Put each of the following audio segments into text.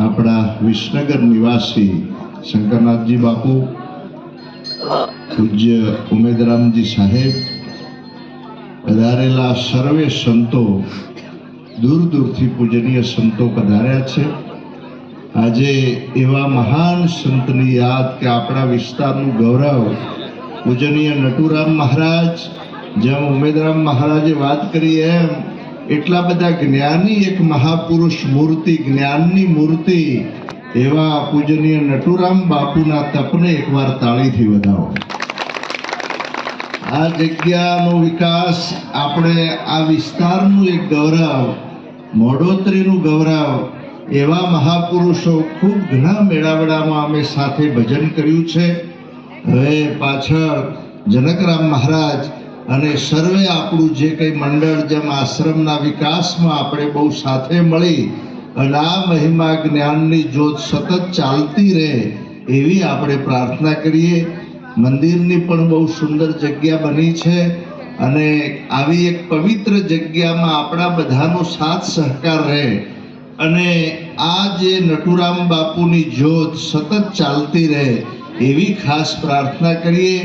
આપણા વિસનગર નિવાસી શંકરનાથજી બાપુ, પૂજ્ય ઉમેદરામજી સાહેબ, પધારેલા સર્વે સંતો દૂર દૂરથી પૂજનીય સંતો પધાર્યા છે. આજે એવા મહાન સંતની યાદ કે આપણા વિસ્તારનું ગૌરવ, પૂજનીય નટુરામ મહારાજ, જેમ ઉમેદરામ મહારાજે વાત કરી એમ એટલા બધા જ્ઞાની એક મહાપુરુષ મૂર્તિ, જ્ઞાનની મૂર્તિ, એવા પૂજનીય નટુરામ બાપુના તપને એકવાર તાળીથી વધાવો. આ જગ્યાનો વિકાસ આપણે આ વિસ્તારનું એક ગૌરવ મોડોતરીનું ગૌરવ, એવા મહાપુરુષો ખૂબ ઘણા મેળાવડામાં અમે સાથે ભજન કર્યું છે. હવે પાછળ જનકરામ મહારાજ અને સર્વે આપણું જે કંઈ મંડળ જેમ આશ્રમના વિકાસમાં આપણે બહુ સાથે મળી અને આ મહિમા જ્ઞાનની જોત સતત ચાલતી રહે એવી આપણે પ્રાર્થના કરીએ. મંદિરની પણ બહુ સુંદર જગ્યા બની છે અને આવી એક પવિત્ર જગ્યામાં આપણા બધાનો સાથ સહકાર રહે અને આ જે નટુરામ બાપુની જોત સતત ચાલતી રહે એવી ખાસ પ્રાર્થના કરીએ.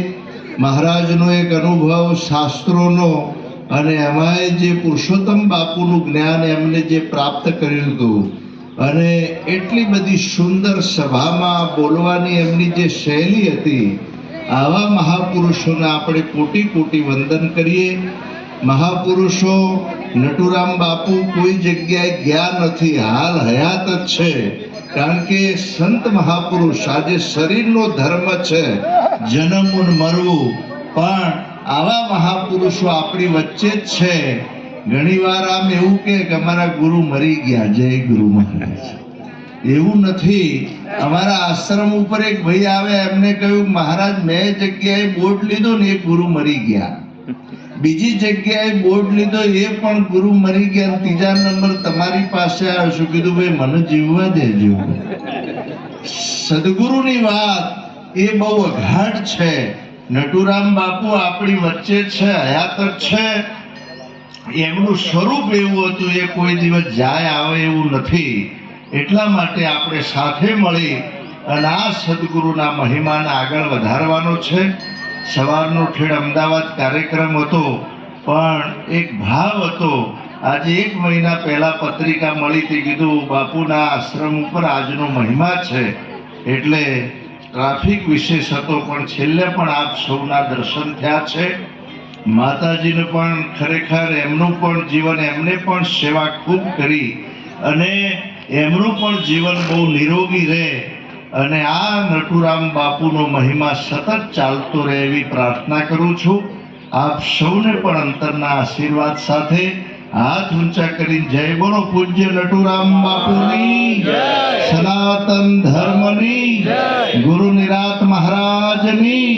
મહારાજનો એક અનુભવ શાસ્ત્રોનો અને એમાંય જે પુરુષોત્તમ બાપુનું જ્ઞાન એમને જે પ્રાપ્ત કર્યું હતું અને એટલી બધી સુંદર સભામાં બોલવાની એમની જે શૈલી હતી, આવા મહાપુરુષોને આપણે કોટી કોટી વંદન કરીએ. મહાપુરુષો, નટુરામ બાપુ કોઈ જગ્યાએ ગયા નથી, હાલ હયાત જ છે. કારણ કે સંત મહાપુરુષ આજે શરીરનો ધર્મ છે. જન્મવું મરવું. પણ આવા મહાપુરુષો આપણી વચ્ચે જ છે. ઘણીવાર આમ એવું કે અમારા ગુરુ મરી ગયા. જય ગુરુ મહારાજ. એવું નથી. અમારા આશ્રમ ઉપર એક ભાઈ આવે એમને કહ્યું, મહારાજ, મેં જગ્યાએ બોર્ડ લીધો ને એ ગુરુ મરી ગયા. બીજી જગ્યાએ બોર્ડ લીધો એ પણ ગુરુ મરી ગયા ત્રીજા નંબર તમારી પાસે આવ્યો. શું કીધું? ભાઈ, મને જીવવા દેજો. સદગુરુની વાત એ બહુ અઘાટ છે. નટુરામ બાપુ આપણી વચ્ચે છે હયાત જ છે. એમનું સ્વરૂપ એવું હતું, એ કોઈ દિવસ જાય આવે એવું નથી. એટલા માટે આપણે સાથે મળી અને આ સદગુરુના મહિમાને આગળ વધારવાનો છે. સવારનો ઠેડ અમદાવાદ કાર્યક્રમ હતો, પણ એક ભાવ હતો. આજે એક મહિના પહેલાં પત્રિકા મળી તે કીધું, બાપુના આશ્રમ ઉપર આજનો મહિમા છે. એટલે ટ્રાફિક વિશેષ હતો, પણ છેલ્લે પણ આપ સૌના દર્શન થયા છે. માતાજીને પણ ખરેખર એમનું પણ જીવન, એમને પણ સેવા ખૂબ કરી. અને એમનું પણ જીવન બહુ નિરોગી રહે. અને આ નટુરામ બાપુનો મહિમા સતત ચાલતો રહે એવી પ્રાર્થના કરું છું. આપ સૌને પણ અંતરના આશીર્વાદ સાથે હાથ ઊંચા કરીને જય બોલો પૂજ્ય નટુરામ બાપુની સનાતન ધર્મની ગુરુ નિરાત મહારાજની